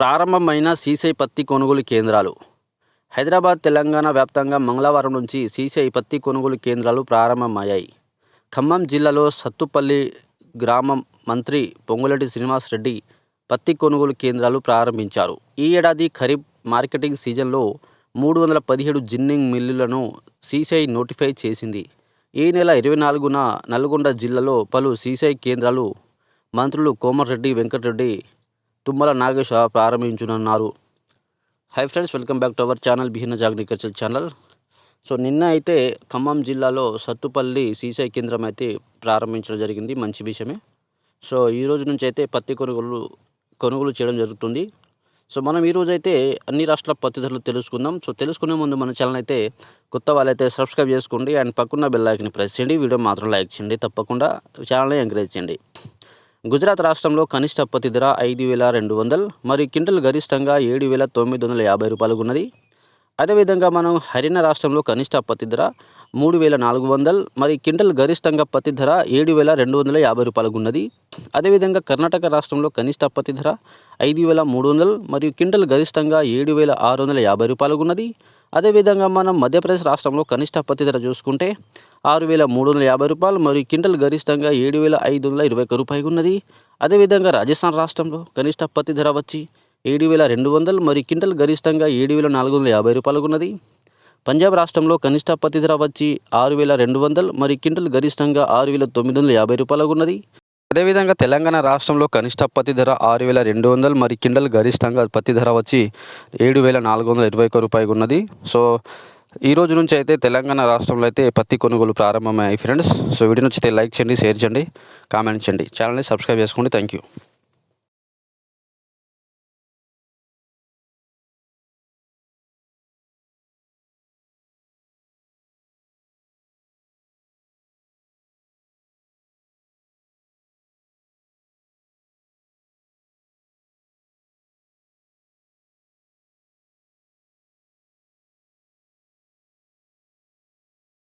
ప్రారంభమైన సీసై పత్తి కొనుగోలు కేంద్రాలు. హైదరాబాద్ తెలంగాణ వ్యాప్తంగా మంగళవారం నుంచి సీసై పత్తి కొనుగోలు కేంద్రాలు ప్రారంభమయ్యాయి. ఖమ్మం జిల్లాలో సత్తుపల్లి గ్రామం మంత్రి పొంగులేటి శ్రీనివాసరెడ్డి పత్తి కొనుగోలు కేంద్రాలు ప్రారంభించారు. ఈ ఏడాది ఖరీఫ్ మార్కెటింగ్ సీజన్లో మూడు వందల పదిహేడు జిన్నింగ్ మిల్లులను సీసీఐ నోటిఫై చేసింది. ఈ నెల ఇరవై నాలుగున నల్గొండ జిల్లాలో పలు సీసీఐ కేంద్రాలు మంత్రులు కోమరెడ్డి వెంకటరెడ్డి తుమ్మల నాగేశ ప్రారంభించనున్నారు. Hi friends welcome back to our channel బిహిన agriculture channel so నిన్న అయితే ఖమ్మం జిల్లాలో సత్తుపల్లి సీసై కేంద్రం అయితే ప్రారంభించడం జరిగింది మంచి విషయమే. సో ఈ రోజు నుంచి అయితే పత్తి కొనుగోలు కొనుగోలు చేయడం జరుగుతుంది. సో మనం ఈ రోజు అయితే అన్ని రాష్ట్రాల పత్తి ధరలు తెలుసుకుందాం. సో తెలుసుకునే ముందు మన ఛానల్ అయితే కొత్త వాళ్ళైతే సబ్స్క్రైబ్ చేసుకోండి. అండ్ పక్కన బెల్ ఐకన్ ప్రెస్ చేయండి. వీడియో మాత్రం లైక్ చేయండి. తప్పకుండా ఛానల్ని ఎంకరేజ్ చేయండి. గుజరాత్ రాష్ట్రంలో కనిష్ట పత్తి ధర ఐదు వేల రెండు వందలు మరియు క్వింటల్ గరిష్టంగా ఏడు వేల తొమ్మిది వందల యాభై రూపాయలకు ఉన్నది. అదేవిధంగా మనం హర్యానా రాష్ట్రంలో కనిష్ట పత్తి ధర మూడు వేల నాలుగు వందలు మరి క్వింటల్ గరిష్టంగా పత్తి ధర ఏడు వేల రెండు వందల యాభై రూపాయలకు ఉన్నది. అదేవిధంగా కర్ణాటక రాష్ట్రంలో కనిష్ట పత్తి ధర ఐదు వేల మూడు వందలు మరియు క్వింటల్ గరిష్టంగా ఏడు వేల ఆరు వందల యాభై రూపాయలకు ఉన్నది. అదేవిధంగా మనం మధ్యప్రదేశ్ రాష్ట్రంలో కనిష్ట పత్తి ధర చూసుకుంటే ఆరు వేల మూడు వందల యాభై రూపాయలు మరియు క్వింటల్ గరిష్టంగా ఏడు వేల ఐదు వందల ఇరవై ఒక్క రూపాయలు ఉన్నది. అదేవిధంగా రాజస్థాన్ రాష్ట్రంలో కనిష్ట పత్తి ధర వచ్చి ఏడు వేల రెండు వందలు మరియు క్వింటల్ గరిష్టంగా ఏడు వేల నాలుగు వందల యాభై రూపాయలు ఉన్నది. పంజాబ్ రాష్ట్రంలో కనిష్ట పత్తి ధర వచ్చి ఆరు వేల రెండు వందలు మరియు క్వింటల్ గరిష్టంగా ఆరు వేల తొమ్మిది వందల యాభై రూపాయలు ఉన్నది. అదేవిధంగా తెలంగాణ రాష్ట్రంలో కనిష్ట పత్తి ధర ఆరు వేల రెండు వందలు మరి కిండల్ గరిష్టంగా పత్తి ధర వచ్చి ఏడు వేల నాలుగు వందల ఇరవై ఒక్క రూపాయలు ఉన్నది. సో ఈ రోజు నుంచి అయితే తెలంగాణ రాష్ట్రంలో అయితే పత్తి కొనుగోలు ప్రారంభమయ్యాయి ఫ్రెండ్స్ సో వీడియో నచ్చితే లైక్ చేయండి షేర్ చేయండి కామెంట్ చేయండి. ఛానల్ని సబ్స్క్రైబ్ చేసుకోండి. Thank you